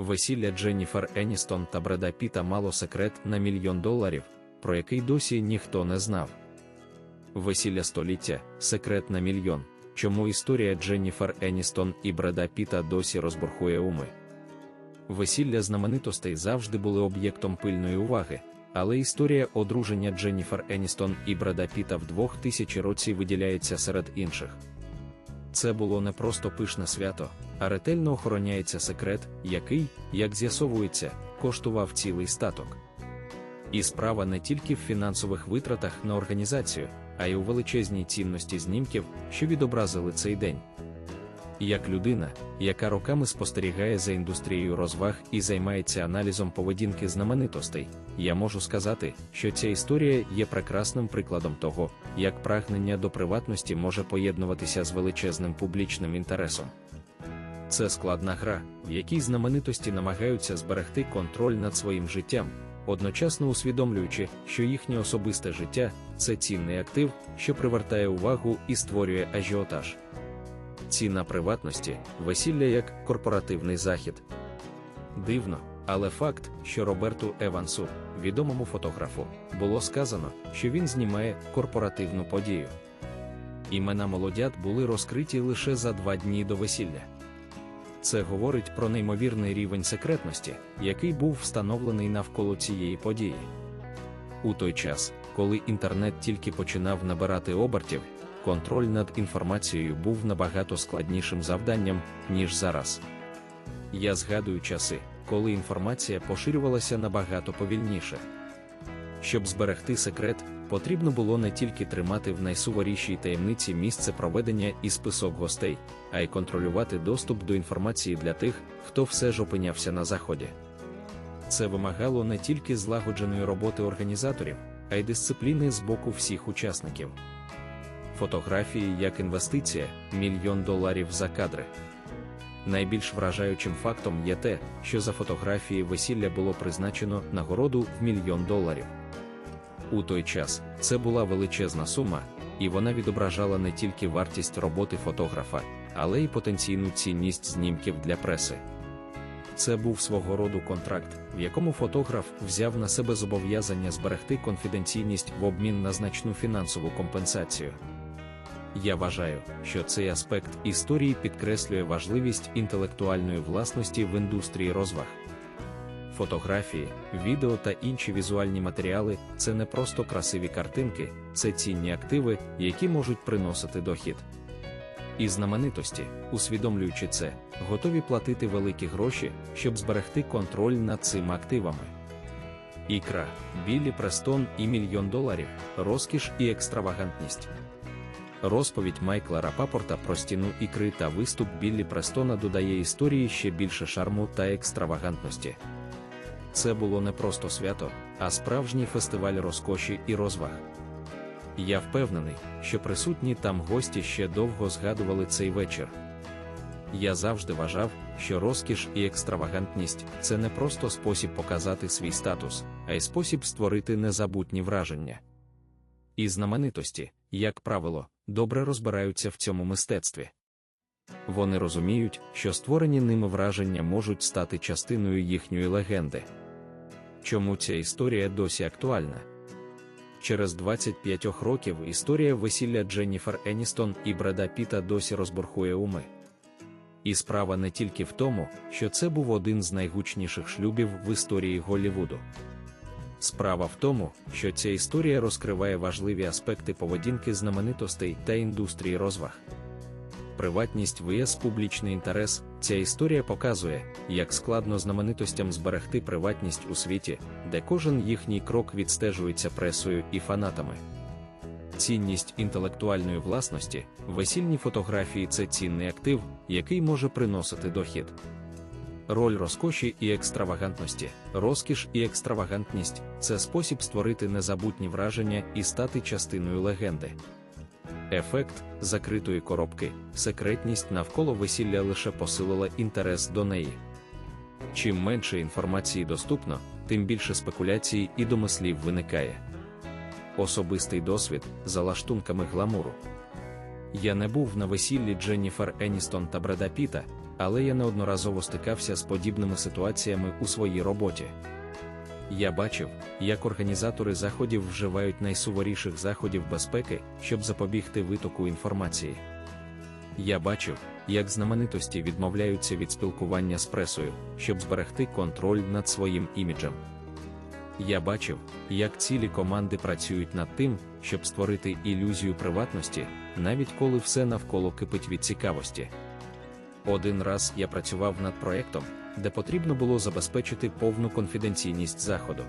Весілля Дженніфер Еністон та Бреда Піта мало секрет на мільйон доларів, про який досі ніхто не знав. Весілля століття секрет на мільйон. Чому історія Дженніфер Еністон і Бреда Піта досі розбурхує уми? Весілля знаменитостей завжди були об'єктом пильної уваги, але історія одруження Дженніфер Еністон і Бреда Піта в 2000 році виділяється серед інших. Це було не просто пишне свято, а ретельно охороняється секрет, який, як з'ясовується, коштував цілий статок. І справа не тільки в фінансових витратах на організацію, а й у величезній цінності знімків, що відобразили цей день. Як людина, яка роками спостерігає за індустрією розваг і займається аналізом поведінки знаменитостей, я можу сказати, що ця історія є прекрасним прикладом того, як прагнення до приватності може поєднуватися з величезним публічним інтересом. Це складна гра, в якій знаменитості намагаються зберегти контроль над своїм життям, одночасно усвідомлюючи, що їхнє особисте життя це цінний актив, що привертає увагу і створює ажіотаж. Ціна приватності, весілля як корпоративний захід. Дивно, але факт, що Роберту Евансу, відомому фотографу, було сказано, що він знімає корпоративну подію. Імена молодят були розкриті лише за два дні до весілля. Це говорить про неймовірний рівень секретності, який був встановлений навколо цієї події. У той час, коли інтернет тільки починав набирати обертів, контроль над інформацією був набагато складнішим завданням, ніж зараз. Я згадую часи, коли інформація поширювалася набагато повільніше. Щоб зберегти секрет, потрібно було не тільки тримати в найсуворішій таємниці місце проведення і список гостей, а й контролювати доступ до інформації для тих, хто все ж опинявся на заході. Це вимагало не тільки злагодженої роботи організаторів, а й дисципліни з боку всіх учасників. Фотографії як інвестиція мільйон доларів за кадри. Найбільш вражаючим фактом є те, що за фотографії весілля було призначено нагороду в мільйон доларів. У той час це була величезна сума, і вона відображала не тільки вартість роботи фотографа, але й потенційну цінність знімків для преси. Це був свого роду контракт, в якому фотограф взяв на себе зобов'язання зберегти конфіденційність в обмін на значну фінансову компенсацію. Я вважаю, що цей аспект історії підкреслює важливість інтелектуальної власності в індустрії розваг. Фотографії, відео та інші візуальні матеріали це не просто красиві картинки, це цінні активи, які можуть приносити дохід. І знаменитості, усвідомлюючи це, готові платити великі гроші, щоб зберегти контроль над цими активами. Ікра, Біллі Престон і мільйон доларів, розкіш і екстравагантність. Розповідь Майкла Рапапорта про стіну ікри та виступ Біллі Престона додає історії ще більше шарму та екстравагантності. Це було не просто свято, а справжній фестиваль розкоші і розваг. Я впевнений, що присутні там гості ще довго згадували цей вечір. Я завжди вважав, що розкіш і екстравагантність це не просто спосіб показати свій статус, а й спосіб створити незабутні враження. І знаменитості, як правило, добре розбираються в цьому мистецтві. Вони розуміють, що створені ними враження можуть стати частиною їхньої легенди. Чому ця історія досі актуальна? Через 25 років історія весілля Дженніфер Еністон і Бреда Піта досі розбурхує уми. І справа не тільки в тому, що це був один з найгучніших шлюбів в історії Голлівуду. Справа в тому, що ця історія розкриває важливі аспекти поведінки знаменитостей та індустрії розваг. Приватність vs публічний інтерес. Ця історія показує, як складно знаменитостям зберегти приватність у світі, де кожен їхній крок відстежується пресою і фанатами. Цінність інтелектуальної власності, весільні фотографії це цінний актив, який може приносити дохід. Роль розкоші і екстравагантності, розкіш і екстравагантність це спосіб створити незабутні враження і стати частиною легенди. Ефект закритої коробки, секретність навколо весілля лише посилила інтерес до неї. Чим менше інформації доступно, тим більше спекуляцій і домислів виникає. Особистий досвід за лаштунками гламуру. Я не був на весіллі Дженніфер Еністон та Бреда Піта, але я неодноразово стикався з подібними ситуаціями у своїй роботі. Я бачив, як організатори заходів вживають найсуворіших заходів безпеки, щоб запобігти витоку інформації. Я бачив, як знаменитості відмовляються від спілкування з пресою, щоб зберегти контроль над своїм іміджем. Я бачив, як цілі команди працюють над тим, щоб створити ілюзію приватності, навіть коли все навколо кипить від цікавості. Один раз я працював над проєктом, де потрібно було забезпечити повну конфіденційність заходу.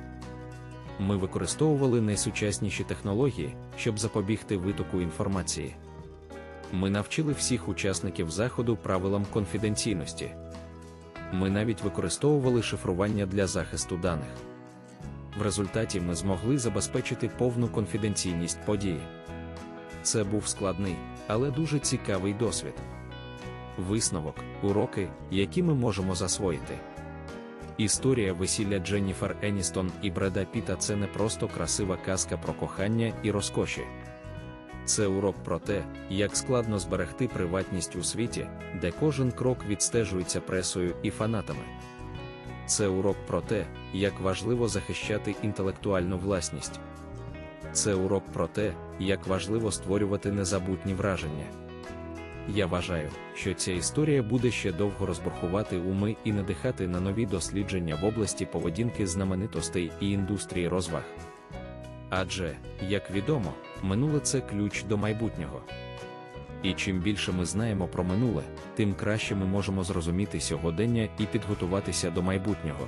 Ми використовували найсучасніші технології, щоб запобігти витоку інформації. Ми навчили всіх учасників заходу правилам конфіденційності. Ми навіть використовували шифрування для захисту даних. В результаті ми змогли забезпечити повну конфіденційність події. Це був складний, але дуже цікавий досвід. Висновок, уроки, які ми можемо засвоїти. Історія весілля Дженніфер Еністон і Бреда Піта це не просто красива казка про кохання і розкоші. Це урок про те, як складно зберегти приватність у світі, де кожен крок відстежується пресою і фанатами. Це урок про те, як важливо захищати інтелектуальну власність. Це урок про те, як важливо створювати незабутні враження. Я вважаю, що ця історія буде ще довго розбурхувати уми і надихати на нові дослідження в області поведінки знаменитостей і індустрії розваг. Адже, як відомо, минуле це ключ до майбутнього. І чим більше ми знаємо про минуле, тим краще ми можемо зрозуміти сьогодення і підготуватися до майбутнього.